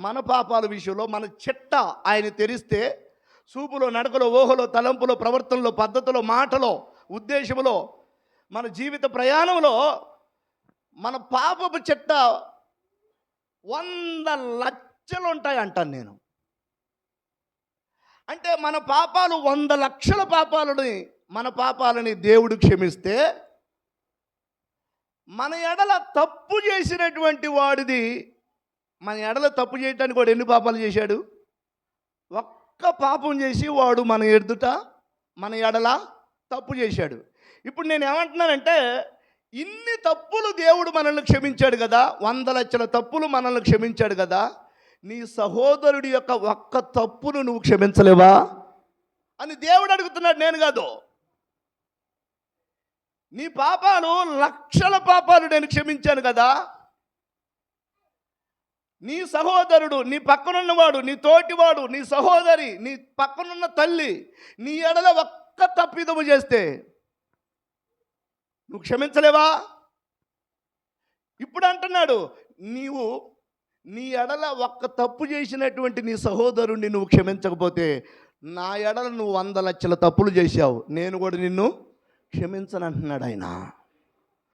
మన పాపాల విషయంలో మన చిట్ట ఆయన తెరిస్తే చూపులో నడకలో ఊహలో తలంపులో ప్రవర్తనలో పద్ధతిలో మాటలో ఉద్దేశంలో మన జీవిత ప్రయాణంలో మన పాపపు చిట్ట వంద లక్షలు ఉంటాయి అంటాను నేను. అంటే మన పాపాలు వంద లక్షల పాపాలని మన పాపాలని దేవుడు క్షమిస్తే మన ఎడల తప్పు చేసినటువంటి వాడిది మన ఎడల తప్పు చేయటానికి వాడు ఎన్ని పాపాలు చేశాడు? ఒక్క పాపం చేసి వాడు మన ఎదుట మన ఎడల తప్పు చేశాడు. ఇప్పుడు నేను ఏమంటున్నానంటే ఇన్ని తప్పులు దేవుడు మనల్ని క్షమించాడు కదా వంద లక్షల తప్పులు మనల్ని క్షమించాడు కదా నీ సహోదరుడి యొక్క ఒక్క తప్పును నువ్వు క్షమించలేవా? అని దేవుడు అడుగుతున్నాడు నేను కాదు. నీ పాపాలు లక్షల పాపాలు నేను క్షమించాను కదా నీ సహోదరుడు నీ పక్కనున్నవాడు నీ తోటివాడు నీ సహోదరి నీ పక్కనున్న తల్లి నీ ఎడల ఒక్క తప్పిదము చేస్తే నువ్వు క్షమించలేవా? ఇప్పుడు అంటున్నాడు నీవు నీ ఎడల ఒక్క తప్పు చేసినటువంటి నీ సహోదరుణ్ణి నువ్వు క్షమించకపోతే నా ఎడల నువ్వు వంద లక్షల తప్పులు చేశావు. నేను కూడా నిన్ను క్షమించను అంటున్నాడు ఆయన.